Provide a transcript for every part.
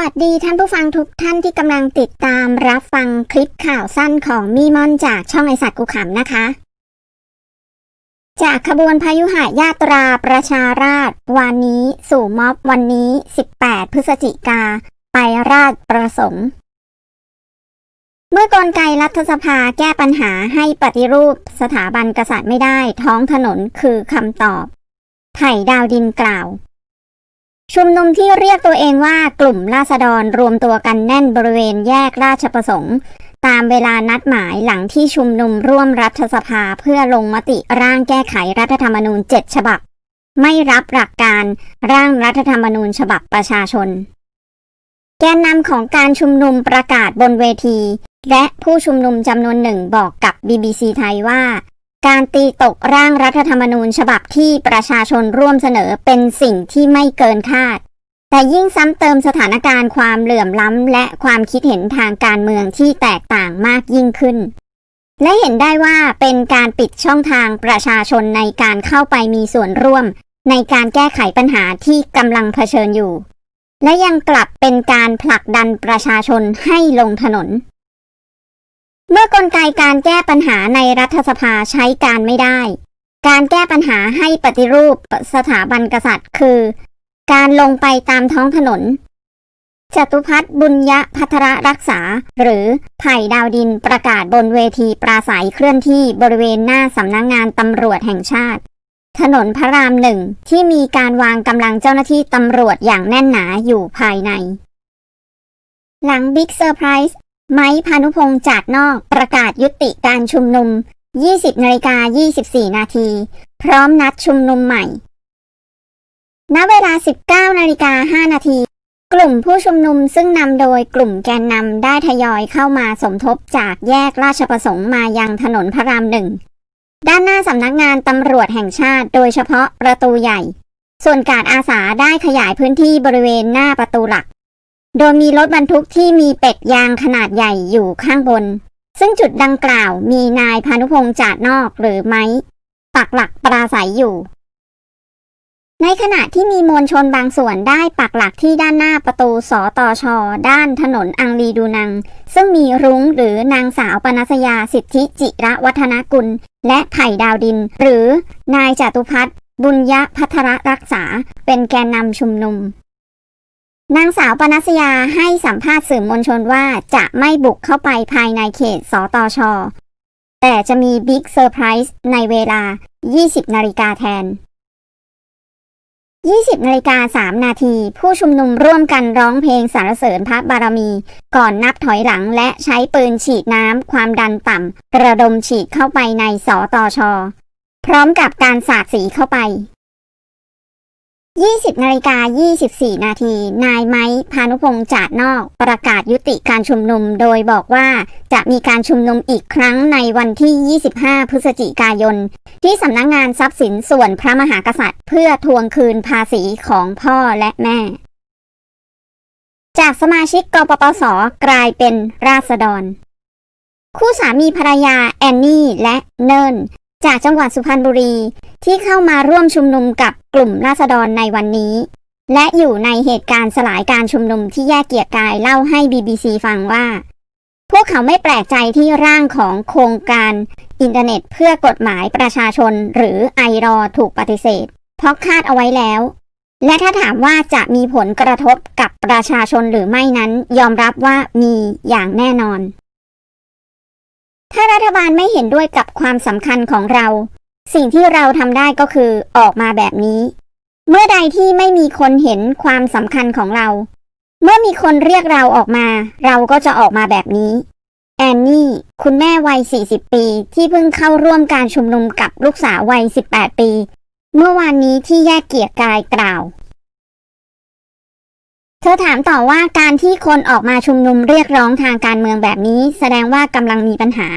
วัสดีท่านผู้ฟังทุกท่านที่กำลังติดตามรับฟังคลิปข่าวสั้นของมีมอนจากช่องไอสัตว์กูขำนะคะ จากขบวนพายุหายาตราประชาราษฎร์วันนี้สู่ม็อบวันนี้ 18 พฤศจิกา ไปราชประสงค์ เมื่อกลไกรัฐสภาแก้ปัญหาให้ปฏิรูปสถาบันกษัตริย์ไม่ได้ท้องถนนคือคำตอบ ไผ่ดาวดินกล่าว ชุมนุมที่เรียกตัวเองว่ากลุ่มราษฎรรวมตัวกันแน่นบริเวณแยกราชประสงค์ ตามเวลานัดหมายหลังที่ชุมนุมร่วมรัฐสภาเพื่อลงมติร่างแก้ไขรัฐธรรมนูญ 7 ฉบับ ไม่รับหลักการร่างรัฐธรรมนูญฉบับประชาชน แกนนำของการชุมนุมประกาศบนเวที และผู้ชุมนุมจำนวนหนึ่งบอกกับ BBC ไทยว่า การตีตกร่างรัฐธรรมนูญฉบับที่ประชาชนร่วมเสนอเป็นสิ่งที่ไม่เกินคาด แต่ยิ่งซ้ำเติมสถานการณ์ความเหลื่อมล้ำ และความคิดเห็นทางการเมืองที่แตกต่างมากยิ่งขึ้น และเห็นได้ว่าเป็นการปิดช่องทางประชาชนในการเข้าไปมีส่วนร่วม ในการแก้ไขปัญหาที่กำลังเผชิญอยู่ และยังกลับเป็นการผลักดันประชาชนให้ลงถนน เมื่อกลไกการแก้ปัญหาในรัฐสภาใช้การไม่ได้ การแก้ปัญหาให้ปฏิรูปสถาบันกษัตริย์ คือ การลงไปตามท้องถนน จตุพัฒน์บุญยพัทรรักษา หรือไผ่ดาวดินประกาศบนเวทีปราศัยเคลื่อนที่บริเวณหน้าสำนักงงานตำรวจแห่งชาติ ถนนพระรามหนึ่งที่มีการวางกำลังเจ้าหน้าที่ตำรวจอย่างแน่นหนาอยู่ภายใน หลังบิ๊กเซอร์ไพรส์ ไม้พานุพงษ์จากนอกประกาศยุติการชุมนุม 20นาฬิกา24 นาที พร้อมนัดชุมนุมใหม่ ณ เวลา 19นาฬิกา5นาที กลุ่มผู้ชุมนุมซึ่งนำโดยกลุ่มแกนนำได้ทยอยเข้ามาสมทบจากแยกราชประสงค์มายังถนนพระรามหนึ่ง ด้านหน้าสำนักงานตำรวจแห่งชาติโดยเฉพาะประตูใหญ่ ส่วนการอาสาได้ขยายพื้นที่บริเวณหน้าประตูหลัก โดยมีรถบรรทุกที่มีเป็ดยางขนาดใหญ่อยู่ข้างบน ซึ่งจุดดังกล่าวมีนายพานุพงษ์จาดนอกหรือไม้ปักหลักปราศัยอยู่ ในขณะที่มีมวลชนบางส่วนได้ปักหลักที่ด้านหน้าประตูสอตอชอด้านถนนอังรีดูนัง ซึ่งมีรุ้งหรือนางสาวปนัสยาสิทธิจิระวัฒนกุล และไผ่ดาวดิน หรือนายจตุพัฒน์บุญยพัทรรักษาเป็นแกนนำชุมนุม นางสาวปนัสยาให้สัมภาษณ์สื่อมวลชนว่าจะไม่บุกเข้าไปภายในเขตสตช แต่จะมีบิ๊กเซอร์ไพรส์ในเวลา 20 นาฬิกาแทน 20 นาฬิกา 3 นาที ผู้ชุมนุมร่วมกันร้องเพลงสรรเสริญพระบารมี ก่อนนับถอยหลังและใช้ปืนฉีดน้ำความดันต่ำระดมฉีดเข้าไปในสตช พร้อมกับการสาดสีเข้าไป 20นาฬิกา24 นาที นายไม้พานุพงษ์จาดนอกประกาศยุติการชุมนุม โดยบอกว่าจะมีการชุมนุมอีกครั้งในวันที่ 25 พฤศจิกายน ที่สำนักงงานทรัพย์สินส่วนพระมหากษัตริย์ เพื่อทวงคืนภาษีของพ่อและแม่ จากสมาชิกกปปส กลายเป็นราษฎร คู่สามีภรรยาแอนนี่และเนิน จากจังหวัดสุพรรณบุรีที่เข้ามาร่วมชุมนุมกับกลุ่มราษฎรในวันนี้ และอยู่ในเหตุการณ์สลายการชุมนุมที่แยกเกียรติกายเล่าให้ BBC ฟังว่า พวกเขาไม่แปลกใจที่ร่างของโครงการอินเทอร์เน็ตเพื่อกฎหมายประชาชนหรือไอรอถูกปฏิเสธ เพราะคาดเอาไว้แล้ว และถ้าถามว่าจะมีผลกระทบกับประชาชนหรือไม่นั้น ยอมรับว่ามีอย่างแน่นอน ถ้ารัฐบาลไม่เห็นด้วยกับความสำคัญของเรา สิ่งที่เราทำได้ก็คือออกมาแบบนี้ เมื่อใดที่ไม่มีคนเห็นความสำคัญของเรา เมื่อมีคนเรียกเราออกมา เราก็จะออกมาแบบนี้ แอนนี่ คุณแม่วัย 40 ปี ที่เพิ่งเข้าร่วมการชุมนุมกับลูกสาววัย 18 ปี เมื่อวานนี้ที่แยกเกียรกายกล่าว เธอถามต่อว่าการที่คนออกมาชุมนุมเรียกร้องทางการเมืองแบบนี้ แสดงว่ากำลังมีปัญหา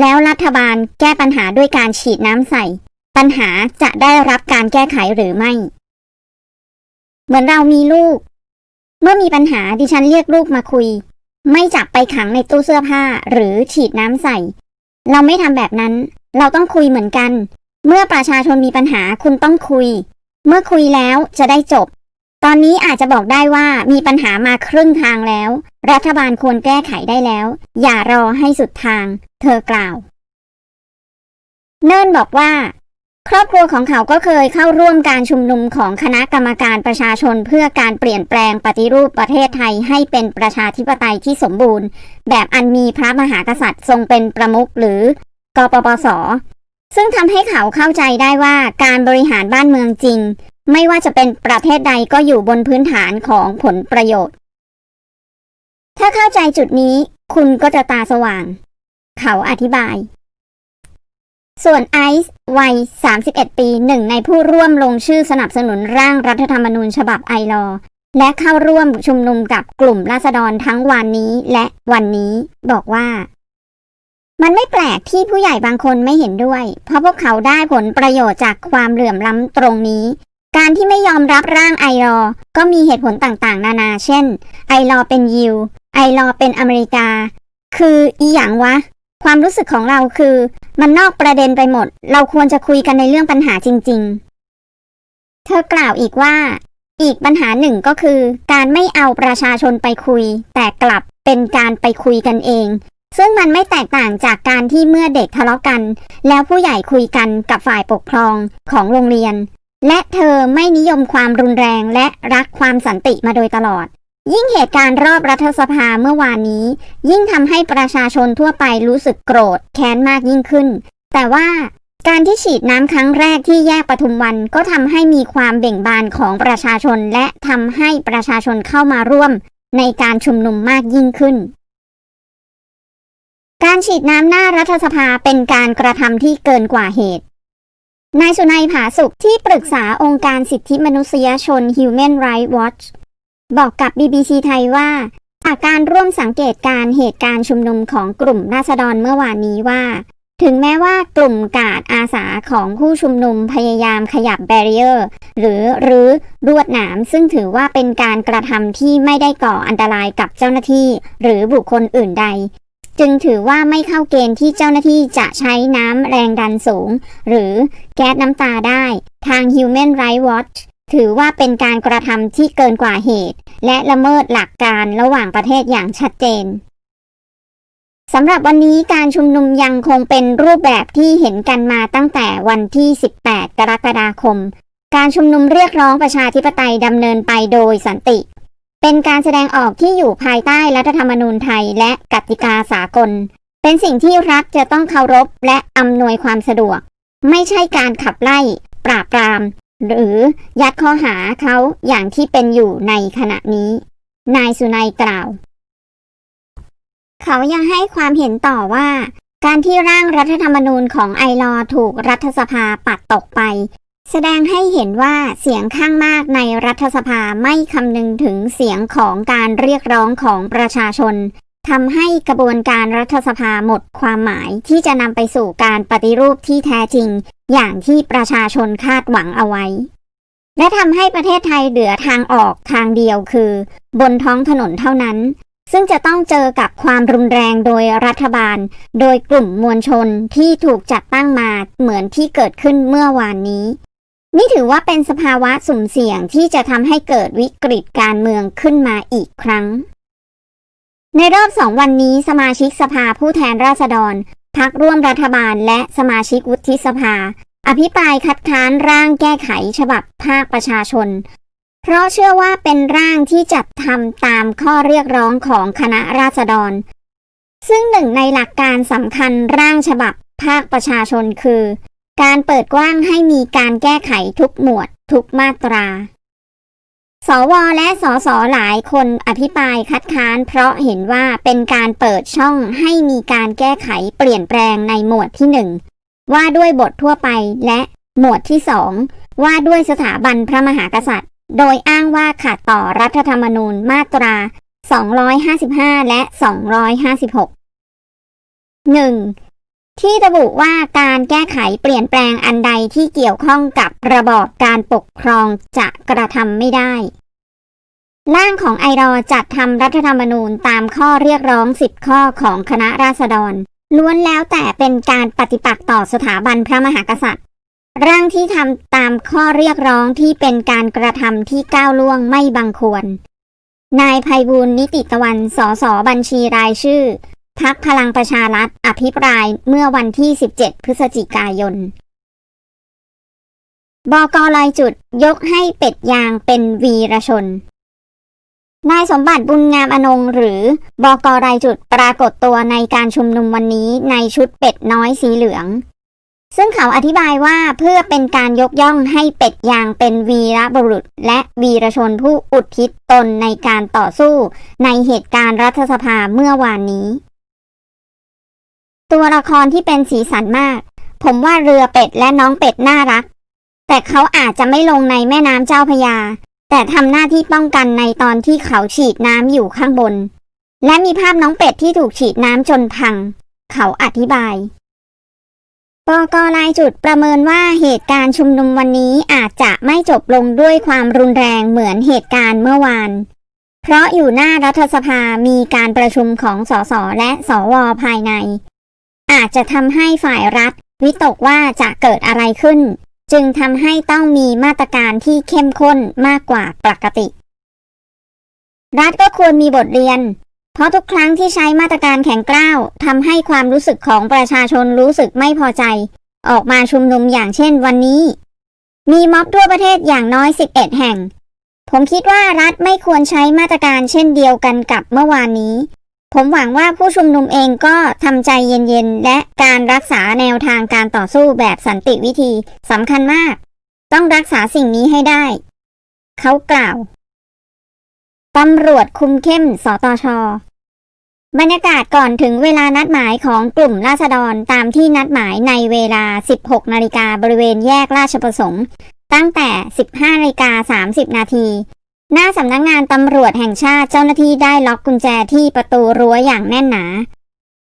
แล้วรัฐบาลแก้ปัญหาด้วยการฉีดน้ำใส่ ปัญหาจะได้รับการแก้ไขหรือไม่ เหมือนเรามีลูก เมื่อมีปัญหาดิฉันเรียกลูกมาคุย ไม่จับไปขังในตู้เสื้อผ้าหรือฉีดน้ำใส่ เราไม่ทำแบบนั้น เราต้องคุยเหมือนกัน เมื่อประชาชนมีปัญหาคุณต้องคุย เมื่อคุยแล้วจะได้จบ ตอนนี้อาจจะบอกได้ว่ามีปัญหามาครึ่งทางแล้ว รัฐบาลควรแก้ไขได้แล้ว อย่ารอให้สุดทาง เธอกล่าว เนิ่นบอกว่า ครอบครัวของเขาก็เคยเข้าร่วมการชุมนุมของคณะกรรมการประชาชนเพื่อการเปลี่ยนแปลงปฏิรูปประเทศไทยให้เป็นประชาธิปไตยที่สมบูรณ์ แบบอันมีพระมหากษัตริย์ทรงเป็นประมุขหรือกปปสซึ่งทำให้เขาเข้าใจได้ว่าการบริหารบ้านเมืองจริง ไม่ว่าจะเป็นประเทศใดก็อยู่บนพื้นฐานของผลประโยชน์ ถ้าเข้าใจจุดนี้คุณก็จะตาสว่าง เขาอธิบาย ส่วนไอซ์วัย 31 ปีหนึ่งในผู้ร่วมลงชื่อสนับสนุนร่างรัฐธรรมนูญฉบับไอรอและเข้าร่วมชุมนุมกับกลุ่มราษฎรทั้งวันนี้และวันนี้บอกว่า มันไม่แปลกที่ผู้ใหญ่บางคนไม่เห็นด้วย เพราะพวกเขาได้ผลประโยชน์จากความเหลื่อมล้ำตรงนี้ การที่ไม่ยอมรับร่างไอรอ ก็มีเหตุผลต่างๆ นานา เช่น ไอรอเป็นยิว ไอรอเป็นอเมริกา คืออีหยังวะ ความรู้สึกของเราคือ มันนอกประเด็นไปหมด เราควรจะคุยกันในเรื่องปัญหาจริง ๆ เธอกล่าวอีกว่า อีกปัญหาหนึ่งก็คือ การไม่เอาประชาชนไปคุย แต่กลับเป็นการไปคุยกันเอง ซึ่งมันไม่แตกต่างจากการที่เมื่อเด็กทะเลาะกัน แล้วผู้ใหญ่คุยกันกับฝ่ายปกครองของโรงเรียน และเธอไม่นิยมความรุนแรงและรักความสันติมาโดยตลอด ยิ่งเหตุการณ์รอบรัฐสภาเมื่อวานนี้ ยิ่งทำให้ประชาชนทั่วไปรู้สึกโกรธแค้นมากยิ่งขึ้น แต่ว่าการที่ฉีดน้ำครั้งแรกที่แยกปทุมวันก็ทำให้มีความเบ่งบานของประชาชนและทำให้ประชาชนเข้ามาร่วมในการชุมนุมมากยิ่งขึ้น การฉีดน้ำหน้ารัฐสภาเป็นการกระทำที่เกินกว่าเหตุ นายสุนัยผาสุขที่ปรึกษาองค์การสิทธิมนุษยชน Human Rights Watch บอกกับ BBC ไทยว่าจากการร่วมสังเกตการเหตุการณ์ชุมนุมของกลุ่มราษฎรเมื่อวานนี้ว่า ถึงแม้ว่ากลุ่มกาดอาสาของผู้ชุมนุมพยายามขยับแบเรียร์หรือหรือรวดหนามซึ่งถือว่าเป็นการกระทำที่ไม่ได้ก่ออันตรายกับเจ้าหน้าที่ หรือบุคคลอื่นใด จึงถือว่าไม่เข้าเกณฑ์ที่เจ้าหน้าที่จะใช้น้ำแรงดันสูง หรือแก๊สน้ำตาได้ ทาง Human Rights Watch ถือว่าเป็นการกระทำที่เกินกว่าเหตุ และละเมิดหลักการระหว่างประเทศอย่างชัดเจนสำหรับวันนี้การชุมนุมยังคงเป็นรูปแบบที่เห็นกันมาตั้งแต่วันที่ 18 กรกฎาคม การชุมนุมเรียกร้องประชาธิปไตยดำเนินไปโดยสันติ เป็นการแสดงออกที่อยู่ภายใต้รัฐธรรมนูญไทยและกติกาสากล เป็นสิ่งที่รัฐจะต้องเคารพและอำนวยความสะดวก ไม่ใช่การขับไล่ ปราบปราม หรือยัดข้อหาเขาอย่างที่เป็นอยู่ในขณะนี้ นายสุนัยกล่าว เขายังให้ความเห็นต่อว่า การที่ร่างรัฐธรรมนูญของไอรอถูกรัฐสภาปัดตกไป แสดงให้เห็นว่าเสียงข้างมากในรัฐสภาไม่คำนึงถึงเสียงของการเรียกร้องของประชาชนทำให้กระบวนการรัฐสภาหมดความหมายที่จะนำไปสู่การปฏิรูปที่แท้จริง อย่างที่ประชาชนคาดหวังเอาไว้ และทำให้ประเทศไทยเหลือทางออกทางเดียวคือ บนท้องถนนเท่านั้น ซึ่งจะต้องเจอกับความรุนแรงโดยรัฐบาล โดยกลุ่มมวลชนที่ถูกจัดตั้งมาเหมือนที่เกิดขึ้นเมื่อวานนี้ นี่ถือว่าเป็นสภาวะสุ่มเสี่ยงที่จะทำให้เกิดวิกฤตการเมืองขึ้นมาอีกครั้ง ในรอบสองวันนี้สมาชิกสภาผู้แทนราษฎรพักร่วมรัฐบาลและสมาชิกวุฒิสภา อภิปรายคัดค้านร่างแก้ไขฉบับภาคประชาชน เพราะเชื่อว่าเป็นร่างที่จัดทำตามข้อเรียกร้องของคณะราษฎร ซึ่งหนึ่งในหลักการสำคัญร่างฉบับภาคประชาชนคือ การเปิดกว้างให้มีการแก้ไขทุกหมวด ทุกมาตรา สวและสสหลายคนอภิปรายคัดค้าน เพราะเห็นว่าเป็นการเปิดช่องให้มีการแก้ไขเปลี่ยนแปลงในหมวดที่หนึ่งว่าด้วยบททั่วไปและหมวดที่สองว่าด้วยสถาบันพระมหากษัตริย์ โดยอ้างว่าขัดต่อรัฐธรรมนูญมาตรา 255 และ 256 1. ที่ระบุว่าการแก้ไขเปลี่ยนแปลงอันใดที่เกี่ยวข้องกับระบอบการปกครองจะกระทำไม่ได้ ร่างของไอรอจัดทำรัฐธรรมนูญตามข้อเรียกร้อง10ข้อของคณะราษฎร ล้วนแล้วแต่เป็นการปฏิปักษ์ต่อสถาบันพระมหากษัตริย์ ร่างที่ทำตามข้อเรียกร้องที่เป็นการกระทำที่ก้าวล่วงไม่บังควรนายภัยบูลนิติตะวัน สสบัญชีรายชื่อ พักพลังประชารัฐอภิปรายเมื่อวันที่ 17 พฤศจิกายน บกลายจุดยกให้เป็ดยางเป็นวีรชน นายสมบัติบุญงามอนงหรือบอกรายจุดปรากฏตัวในการชุมนุมวันนี้ในชุดเป็ดน้อยสีเหลือง ซึ่งเขาอธิบายว่าเพื่อเป็นการยกย่องให้เป็ดยางเป็นวีรบุรุษ และวีรชนผู้อุทิศตนในการต่อสู้ ในเหตุการณ์รัฐสภาเมื่อวานนี้ ตัวละครที่เป็นสีสันมาก ผมว่าเรือเป็ดและน้องเป็ดน่ารัก แต่เขาอาจจะไม่ลงในแม่น้ำเจ้าพยา แต่ทำหน้าที่ป้องกันในตอนที่เขาฉีดน้ำอยู่ข้างบน และมีภาพน้องเป็ดที่ถูกฉีดน้ำจนพัง เขาอธิบายปกลายจุดประเมินว่าเหตุการณ์ชุมนุมวันนี้อาจจะไม่จบลงด้วยความรุนแรงเหมือนเหตุการณ์เมื่อวาน เพราะอยู่หน้ารัฐสภามีการประชุมของสสและสวภายใน อาจจะทำให้ฝ่ายรัฐ วิตกว่าจะเกิดอะไรขึ้น จึงทำให้ต้องมีมาตรการที่เข้มข้นมากกว่าปกติ รัฐก็ควรมีบทเรียน เพราะทุกครั้งที่ใช้มาตรการแข็งกร้าวทำให้ความรู้สึกของประชาชนรู้สึกไม่พอใจ ออกมาชุมนุมอย่างเช่นวันนี้ มีม็อบทั่วประเทศอย่างน้อย 11 แห่งผมคิดว่ารัฐไม่ควรใช้มาตรการเช่นเดียวกันกับเมื่อวานนี้ ผมหวังว่าผู้ชุมนุมเองก็ทำใจเย็นๆ และการรักษาแนวทางการต่อสู้แบบสันติวิธีสำคัญมาก ต้องรักษาสิ่งนี้ให้ได้ เขากล่าวตำรวจคุมเข้มสตช บรรยากาศก่อนถึงเวลานัดหมายของกลุ่มราษฎรตามที่นัดหมายในเวลา 16 นาฬิกาบริเวณแยกราชประสงค์ ตั้งแต่ 15นาฬิกา30 นาที หน้าสำนักงงานตำรวจแห่งชาติเจ้าหน้าที่ได้ล็อกกุญแจที่ประตูรั้วอย่างแน่นหนา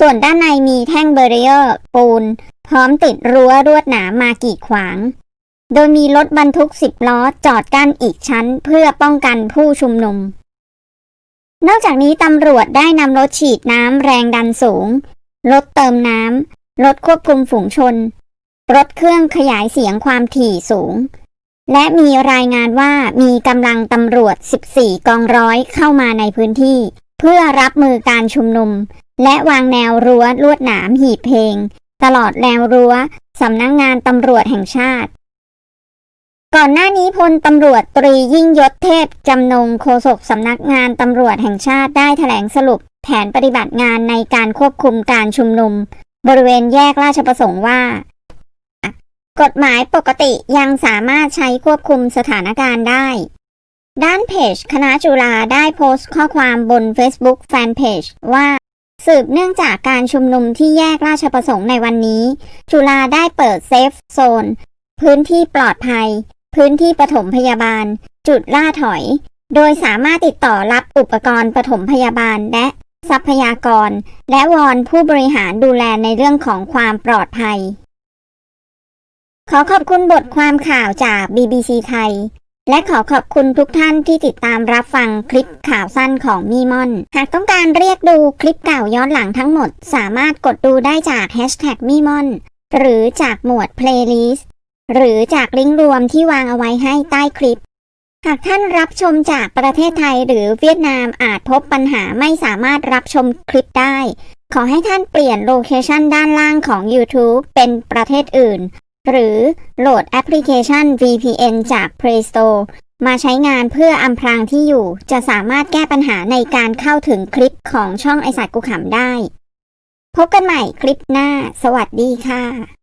ส่วนด้านในมีแท่งเบรีเออร์ ปูน พร้อมติดรั้วรวดหนามากีดขวาง โดยมีรถบรรทุกสิบล้อจอดกั้นอีกชั้นเพื่อป้องกันผู้ชุมนุม นอกจากนี้ตำรวจได้นำรถฉีดน้ำแรงดันสูง รถเติมน้ำรถควบคุมฝูงชน รถเครื่องขยายเสียงความถี่สูง และมีรายงานว่ามีกำลังตำรวจ 14 กองร้อยเข้ามาในพื้นที่ เพื่อรับมือการชุมนุม และวางแนวรั้วลวดหนามหีบเพลง ตลอดแนวรั้วสำนักงงานตำรวจแห่งชาติ ก่อนหน้านี้พลตำรวจตรียิ่งยศเทพจำนงโฆษกสำนักงานตำรวจแห่งชาติได้แถลงสรุป แผนปฏิบัติงานในการควบคุมการชุมนุม บริเวณแยกราชประสงค์ว่า กฎหมายปกติยังสามารถใช้ควบคุมสถานการณ์ได้ ด้านเพจคณะจุฬาได้โพสต์ข้อความบน Facebook Fanpage ว่า สืบเนื่องจากการชุมนุมที่แยกราชประสงค์ในวันนี้ จุฬาได้เปิดเซฟโซน พื้นที่ปลอดภัย พื้นที่ปฐมพยาบาล จุดล่าถอย โดยสามารถติดต่อรับอุปกรณ์ปฐมพยาบาลและทรัพยากร และวอนผู้บริหารดูแลในเรื่องของความปลอดภัย ขอขอบคุณบทความข่าวจาก BBC ไทย และขอขอบคุณทุกท่านที่ติดตามรับฟังคลิปข่าวสั้นของมีมอน หากต้องการเรียกดูคลิปเก่าย้อนหลังทั้งหมด สามารถกดดูได้จาก Hashtag มีมอน หรือจากหมวด Playlist หรือจากลิงก์รวมที่วางเอาไว้ให้ใต้คลิป หากท่านรับชมจากประเทศไทยหรือเวียดนามอาจพบปัญหาไม่สามารถรับชมคลิปได้ ขอให้ท่านเปลี่ยนโลเคชันด้านล่างของ YouTube เป็นประเทศอื่น หรือโหลดแอปพลิเคชัน VPN จาก Play Store มาใช้งานเพื่ออำพรางที่อยู่ จะสามารถแก้ปัญหาในการเข้าถึงคลิปของช่องไอสัตว์กูขำได้ พบกันใหม่คลิปหน้า สวัสดีค่ะ